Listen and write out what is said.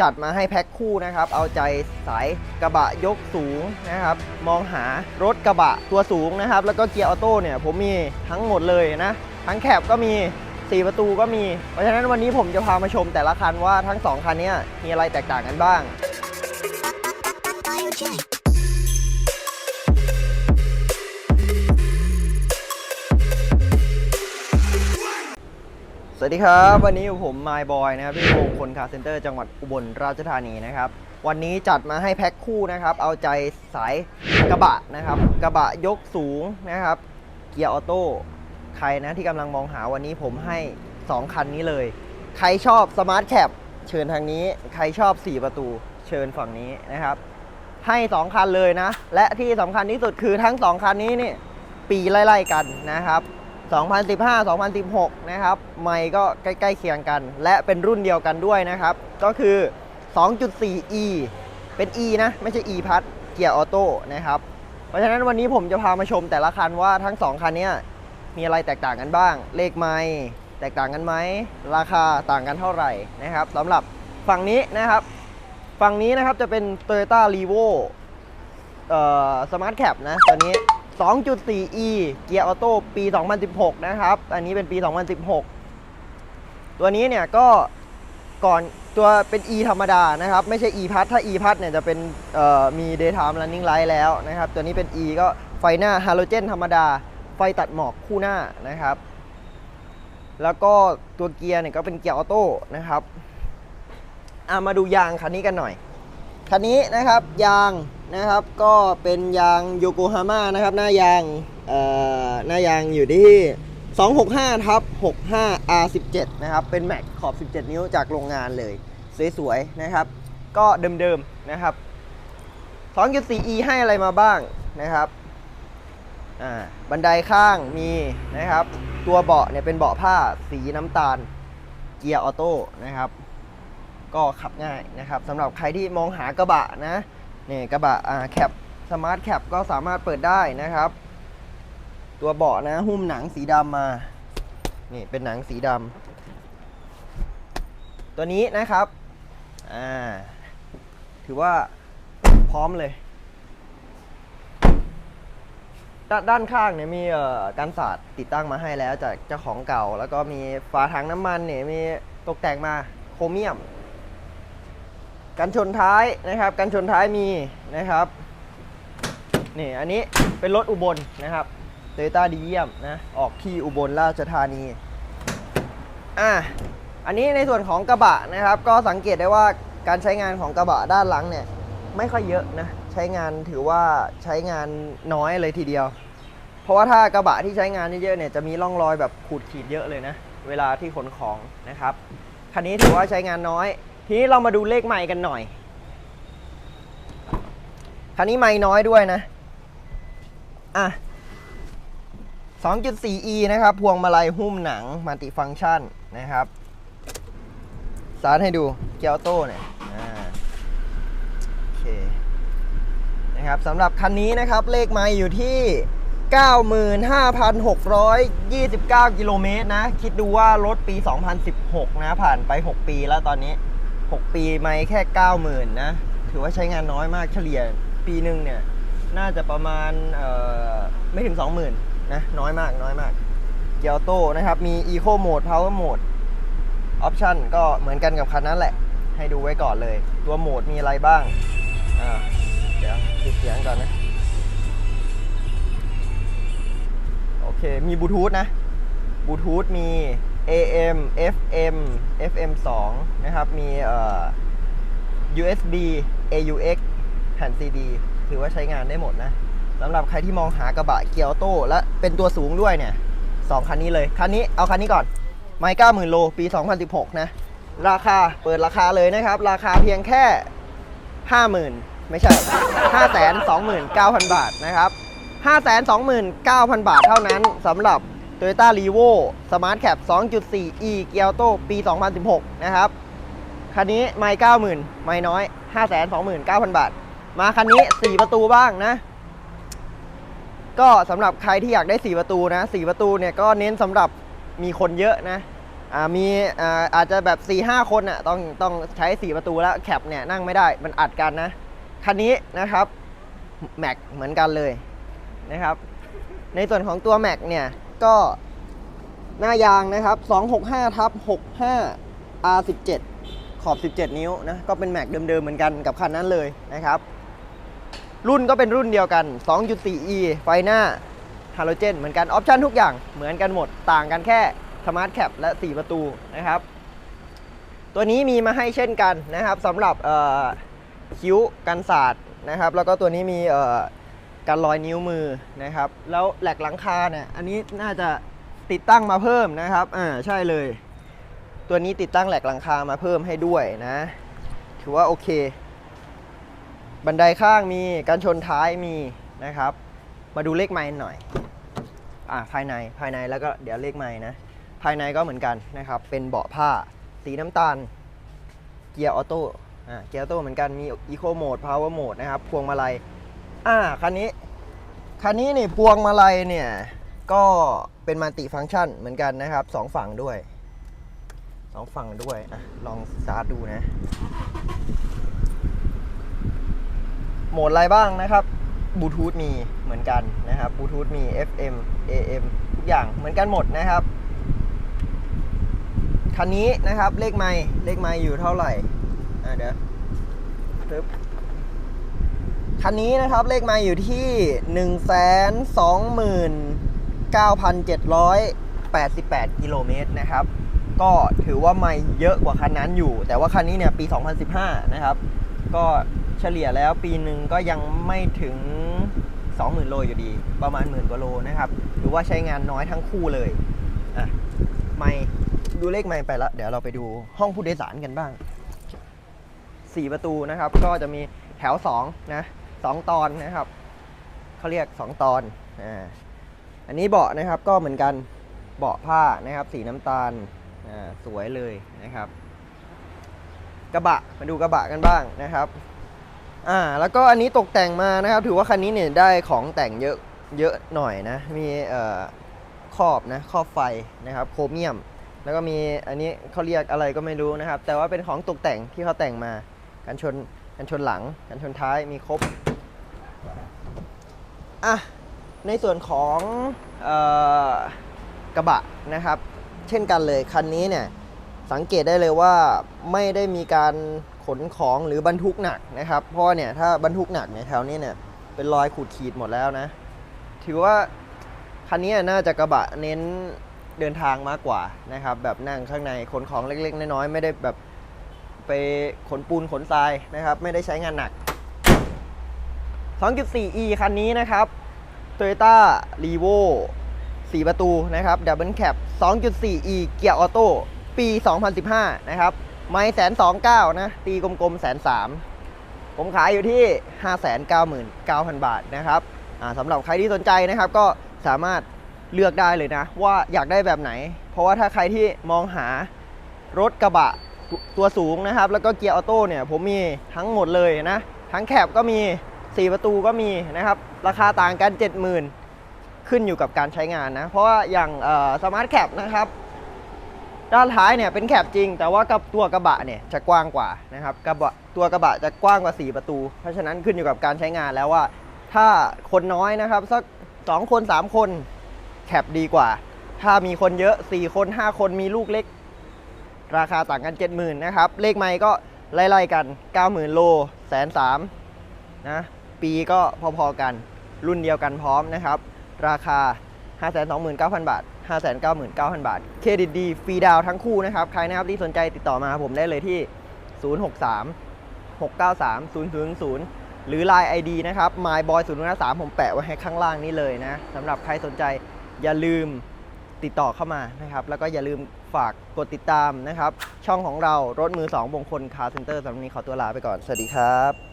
จัดมาให้แพ็คคู่นะครับ เอาใจสายกระบะยกสูงนะครับ มองหารถกระบะตัวสูงนะครับ แล้วก็เกียร์ออโต้เนี่ยผมมีทั้งหมดเลยนะ ทั้งแคบก็มี 4 ประตูก็มี เพราะฉะนั้นวันนี้ผมจะพามาชมแต่ละคันว่าทั้ง 2 คันนี้มีอะไรแตกต่างกันบ้าง ดีครับ วันนี้ผมมายบอยนะครับพี่พงคนคาเซ็นเตอร์จังหวัดอุบลราชธานีนะครับ วันนี้จัดมาให้แพ็คคู่นะครับ เอาใจสายกระบะนะครับ กระบะยกสูงนะครับ เกียร์ออโต้ใครนะที่กำลังมองหาวันนี้ผมให้ 2 คันนี้เลย ใครชอบสมาร์ทแคปเชิญทางนี้ ใครชอบ 4 ประตูเชิญฝั่งนี้นะครับ ให้ 2 คันเลยนะ และที่สำคัญที่สุดคือทั้ง 2 คันนี้นี่ปีไล่ๆกันนะครับ 2015 2016 นะครับ ไม่ก็ใกล้ๆเคียงกัน และเป็นรุ่นเดียวกันด้วยนะครับ ก็คือ 2.4e เป็น e นะ ไม่ใช่ e พัดเกียร์ออโต้นะครับ เพราะฉะนั้นวันนี้ผมจะพามาชมแต่ละคันว่าทั้ง 2 คันนี้มีอะไรแตกต่างกันบ้าง เลขไม่แตกต่างกันไหม ราคาต่างกันเท่าไหร่นะครับสำหรับฝั่งนี้นะครับ ฝั่งนี้นะครับจะเป็น Toyota r e v o เอ่อสมาร์ทแคปนะตัวนี้ 2.4e เกียร์ออโต้ปี 2016 นะครับ อันนี้เป็นปี 2016 ตัวนี้เนี่ยก็ก่อนตัวเป็น e ธรรมดานะครับ ไม่ใช่ e พัดถ้า e พัดเนี่ยจะเป็นมี daytime running light แล้วนะครับ ตัวนี้เป็น e ก็ไฟหน้าฮาโลเจนธรรมดา ไฟตัดหมอกคู่หน้านะครับ แล้วก็ตัวเกียร์เนี่ยก็เป็นเกียร์ออโต้นะครับอะมาดูยางคันนี้กันหน่อย คันนี้นะครับยาง นะครับ ก็เป็นยางโยโกฮาม่านะครับหน้ายางหน้ายางอยู่ที่ 265ทับ65 R17 นะครับเป็นแม็กขอบ 17 นิ้วจากโรงงานเลย สวยๆนะครับ ก็เดิมๆนะครับ 2.4e ให้อะไรมาบ้างนะครับบันไดข้างมีนะครับ ตัวเบาะเนี่ยเป็นเบาะผ้าสีน้ำตาล เกียร์ออโต้นะครับ ก็ขับง่ายนะครับสำหรับใครที่มองหากระบะนะ นี่กระบะอ่าแคปสมาร์ทแคปก็สามารถเปิดได้นะครับ ตัวเบาะนะหุ้มหนังสีดำมา นี่เป็นหนังสีดำตัวนี้นะครับอ่าถือว่าพร้อมเลยด้านด้านข้างเนี่ยมีกันศาสตร์ติดตั้งมาให้แล้วจากเจ้าของเก่า แล้วก็มีฝาถังน้ำมันเนี่ยมีตกแต่งมาโครเมียม กันชนท้ายนะครับ กันชนท้ายมีนะครับนี่อันนี้เป็นรถอุบลนะครับโตโยต้าดีเยี่ยมนะออกที่อุบลราชธานีอะอันนี้ในส่วนของกระบะนะครับ ก็สังเกตได้ว่าการใช้งานของกระบะด้านหลังเนี่ยไม่ค่อยเยอะนะใช้งานถือว่าใช้งานน้อยเลยทีเดียว เพราะว่าถ้ากระบะที่ใช้งานเยอะๆเนี่ยจะมีร่องรอยแบบขูดขีดเยอะเลยนะ เวลาที่ขนของนะครับคันนี้ถือว่าใช้งานน้อย ทีนี้เรามาดูเลขไมค์กันหน่อย คันนี้ไมค์น้อยด้วยนะ อะ 2.4e นะครับ พวงมาลัยหุ้มหนังมัลติฟังก์ชันนะครับ สาร์ให้ดูเกียร์โต้เนี่ยอ่าโอเค นะครับสำหรับคันนี้นะครับ เลขไมล์อยู่ที่95,629 กิโลเมตรนะ คิดดูว่ารถปี 2016 นะ ผ่านไป 6 ปีแล้วตอนนี้ 6 ปีไหมแค่ 90,000 นะ ถือว่าใช้งานน้อยมากเฉลี่ยปีหนึ่งเนี่ย น่าจะประมาณไม่ถึง 20,000 นะ น้อยมากน้อยมาก เกียร์โตนะครับ มี Eco Mode Power Mode ออปชันก็เหมือนกันกับคันนั้นแหละ ให้ดูไว้ก่อนเลย ตัวโหมดมีอะไรบ้างอ่าเดี๋ยวปิดเสียงก่อนนะ โอเค มีบลูทูธนะบลูทูธมี AM FM FM 2 นะครับ มีเอ่อ USB AUX แผ่น CD ถือว่าใช้งานได้หมดนะสำหรับใครที่มองหากระบะเกียร์ออโต้และเป็นตัวสูงด้วยเนี่ยสองคันนี้เลย คันนี้เอาคันนี้ก่อน ไม่เก้าหมื่นโล ปี 2016 นะ ราคาเปิดราคาเลยนะครับ ราคาเพียงแค่ 50,000 ไม่ใช่ 529,000 บาทนะครับ 529,000 บาทเท่านั้นสำหรับ Toyota r e v o Smart Cap 2.4e เกียร์โต้ปี 2016 นะครับ คันนี้ไม่90,000 ไม่น้อย 529,000 บาท มาคันนี้ 4 ประตูบ้างนะ ก็สำหรับใครที่อยากได้ 4 ประตูนะ 4 ประตูเนี่ยก็เน้นสำหรับมีคนเยอะนะมีอาอาจจะแบบ4ี่ห้าคนอะต้องต้องใช้ 4 ประตูแล้วแคปเนี่ยนั่งไม่ได้มันอัดกันนะ คันนี้นะครับแม็กเหมือนกันเลยนะครับ ในส่วนของตัวแม็กเนี่ย ก็หน้ายางนะครับ 265ทับ65 R17 ขอบ 17 นิ้วนะ ก็เป็นแม็กเดิมๆเหมือนกันกับคันนั้นเลยนะครับ รุ่นก็เป็นรุ่นเดียวกัน 2.4e ไฟหน้าฮาโลเจนเหมือนกัน ออปชันทุกอย่างเหมือนกันหมด ต่างกันแค่สมาร์ทแคปและ 4 ประตูนะครับ ตัวนี้มีมาให้เช่นกันนะครับสำหรับคิ้วกันศาสตร์นะครับ แล้วก็ตัวนี้มีเอ่อ การรอยนิ้วมือนะครับ แล้วแหลกหลังคาเนี่ยอันนี้น่าจะติดตั้งมาเพิ่มนะครับอ่าใช่เลย ตัวนี้ติดตั้งแหลกหลังคามาเพิ่มให้ด้วยนะ ถือว่าโอเค บันไดข้างมีการชนท้ายมีนะครับ มาดูเลขไม้หน่อยอ่าภายในภายในแล้วก็เดี๋ยวเลขไม้นะ ภายในก็เหมือนกันนะครับ เป็นเบาะผ้าสีน้ำตาล เกียร์ออโต้อ่าเกียร์ออโต้เหมือนกันมีอีโคโหมดพาวเวอร์โหมดนะครับพวงมาลัย อ่าคันนี้คันนี้นี่พวงมาลัยเนี่ย ก็เป็นมัลติฟังก์ชันเหมือนกันนะครับสองฝั่งด้วยสองฝั่งด้วยอะลองสตาร์ทดูนะ โหมดอะไรบ้างนะครับบลูทูธมีเหมือนกันนะครับบลูทูธมี FM AM ทุกอย่างเหมือนกันหมดนะครับคันนี้นะครับเลขไมล์เลขไมล์อยู่เท่าไหร่อะเดี๋ยวปึ๊บ คันนี้นะครับเลขไมล์อยู่ที่ 129,788 กิโลเมตรนะครับ ก็ถือว่าไม่เยอะกว่าคันนั้นอยู่ แต่ว่าคันนี้เนี่ยปี 2015 นะครับ ก็เฉลี่ยแล้วปีหนึ่งก็ยังไม่ถึง 20,000 โลอยู่ดี ประมาณหมื่นกว่าโลนะครับหรือว่าใช้งานน้อยทั้งคู่เลยอะไม่ดูเลขไม่ไปละเดี๋ยวเราไปดูห้องผู้โดยสารกันบ้าง 4 ประตูนะครับ ก็จะมีแถว 2 นะ สองตอนนะครับเขาเรียก 2 ตอนอ่าอันนี้เบาะนะครับก็เหมือนกันเบาะผ้านะครับ สีน้ำตาลอ่าสวยเลยนะครับ กระบะมาดูกระบะกันบ้างนะครับอ่าแล้วก็อันนี้ตกแต่งมานะครับ ถือว่าคันนี้เนี่ยได้ของแต่งเยอะเยอะหน่อยนะ มีเอ่อครอบนะครอบไฟนะครับโครเมียม แล้วก็มีอันนี้เขาเรียกอะไรก็ไม่รู้นะครับ แต่ว่าเป็นของตกแต่งที่เขาแต่งมากันชนกันชนหลังกันชนท้ายมีครบ อะในส่วนของออกระบะนะครับ เช่นกันเลยคันนี้เนี่ยสังเกตได้เลยว่าไม่ได้มีการขนของหรือบรรทุกหนักนะครับเพราะเนี่ยถ้าบรรทุกหนักเนี่ยแถวนี้เนี่ยเป็นรอยขูดขีดหมดแล้วนะ ถือว่าคันนี้น่าจะกระบะเน้นเดินทางมากกว่านะครับ แบบนั่งข้างในขนของเล็กๆ น้อยๆไม่ได้แบบไปขนปูนขนทรายนะครับ ไม่ได้ใช้งานหนัก 2.4e คันนี้นะครับ Toyota r e v o 4 ประตูนะครับ Double Cab 2.4e เกียร์ออโต้ปี 2015 นะครับไม่แสนสองเก้านะ ตีกลมๆแสนสามผมขายอยู่ที่ 599,000 บาทนะครับสำหรับใครที่สนใจนะครับ ก็สามารถเลือกได้เลยนะ ว่าอยากได้แบบไหน เพราะว่าถ้าใครที่มองหารถกระบะตตัวสูงนะครับ แล้วก็เกียร์ออโต้เนี่ย ผมมีทั้งหมดเลยนะ ทั้งแคบก็มี 4 ประตูก็มีนะครับ ราคาต่างกัน 70,000 ขึ้นอยู่กับการใช้งานนะ เพราะว่าอย่างสมาร์ทแคปนะครับ ด้านท้ายเนี่ยเป็นแคบจริง แต่ว่ากับตัวกระบะเนี่ยจะกว้างกว่านะครับกระบะตัวกระบะจะกว้างกว่า 4 ประตู เพราะฉะนั้นขึ้นอยู่กับการใช้งานแล้วว่า ถ้าคนน้อยนะครับสัก 2 คน 3 คนแคบดีกว่า ถ้ามีคนเยอะ 4 คน 5 คนมีลูกเล็ก ราคาต่างกัน 70,000 นะครับ เลขไม้ก็ไล่ๆกัน 90,000 โลแสนสามนะ ปีก็พอๆกัน รุ่นเดียวกันพร้อมนะครับ ราคา 529,000 บาท 599,000 บาท เครดิตดีฟรีดาวทั้งคู่นะครับ ใครนะครับที่สนใจติดต่อมาผมได้เลยที่ 063 693 000 หรือ Line ID นะครับ myboy 0 3ผมแปะไว้ให้ข้างล่างนี้เลยนะสำหรับใครสนใจอย่าลืมติดต่อเข้ามานะครับ แล้วก็อย่าลืมฝากกดติดตามนะครับ ช่องของเรารถมือ2บงคลคาร์เซ็นเตอร์สำหรับวันนี้ขอตัวลาไปก่อน สวัสดีครับ